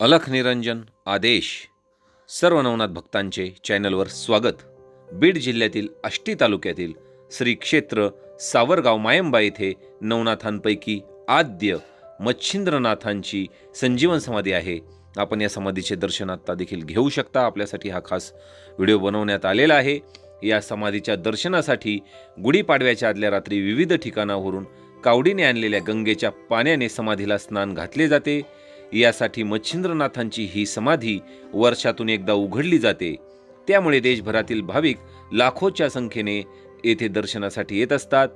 अलख निरंजन आदेश. सर्व नवनाथ भक्तांचे चॅनलवर स्वागत. बीड जिल्ह्यातील आष्टी तालुक्यातील श्री क्षेत्र सावरगाव मायंबा येथे नवनाथांपैकी आद्य मच्छिंद्रनाथांची संजीवन समाधी आहे. आपण या समाधीचे दर्शन आत्ता देखील घेऊ शकता. आपल्यासाठी हा खास व्हिडिओ बनवण्यात आलेला आहे. या समाधीच्या दर्शनासाठी गुढीपाडव्याच्या आदल्या रात्री विविध ठिकाणावरून कावडीने आणलेल्या गंगेच्या पाण्याने समाधीला स्नान घातले जाते. यासाठी मच्छिंद्रनाथांची ही समाधी वर्षातून एकदा उघडली जाते. त्यामुळे देशभरातील भाविक लाखोच्या संख्येने येथे दर्शनासाठी येत असतात.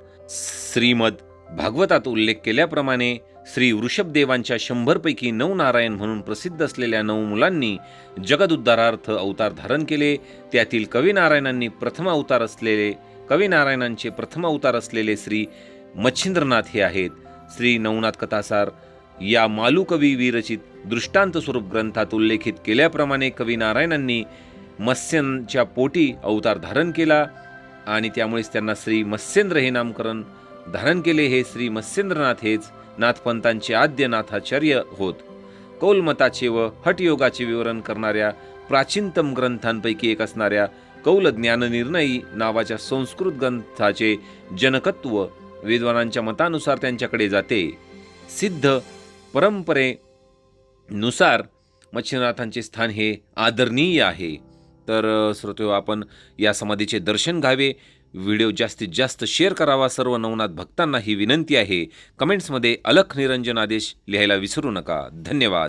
श्रीमद भागवतात उल्लेख केल्याप्रमाणे श्री वृषभदेवांच्या शंभरपैकी नऊ नारायण म्हणून प्रसिद्ध असलेल्या नऊ मुलांनी जगदुद्धारार्थ अवतार धारण केले. त्यातील कविनारायणांनी प्रथम अवतार असलेले कविनारायणांचे प्रथम अवतार असलेले श्री मच्छिंद्रनाथ हे आहेत. श्री नवनाथ कथासार या मालुकवी विरचित दृष्टांत स्वरूप ग्रंथात उल्लेखित केल्याप्रमाणे कवी नारायणांनी मत्स्यांच्या पोटी अवतार धारण केला आणि त्यामुळेच त्यांना श्री मत्स्येंद्र हे नामकरण धारण केले. हे श्री मत्स्येंद्रनाथ हेच नाथपंतांचे आद्य नाथाचार्य होत. कौलमताचे व हटयोगाचे विवरण करणाऱ्या प्राचीनतम ग्रंथांपैकी एक असणाऱ्या कौल ज्ञाननिर्णयी नावाच्या संस्कृत ग्रंथाचे जनकत्व विद्वानांच्या मतानुसार त्यांच्याकडे जाते. सिद्ध परंपरेनुसार मच्छिंद्रनाथांचे स्थान हे आदरणीय आहे. तर श्रोतो आपण या समाधीचे दर्शन घ्यावे. व्हिडिओ जास्तीत जास्त शेअर करावा. सर्व नवनाथ भक्तांना ही विनंती आहे. कमेंट्समध्ये अलख निरंजन आदेश लिहायला विसरू नका. धन्यवाद.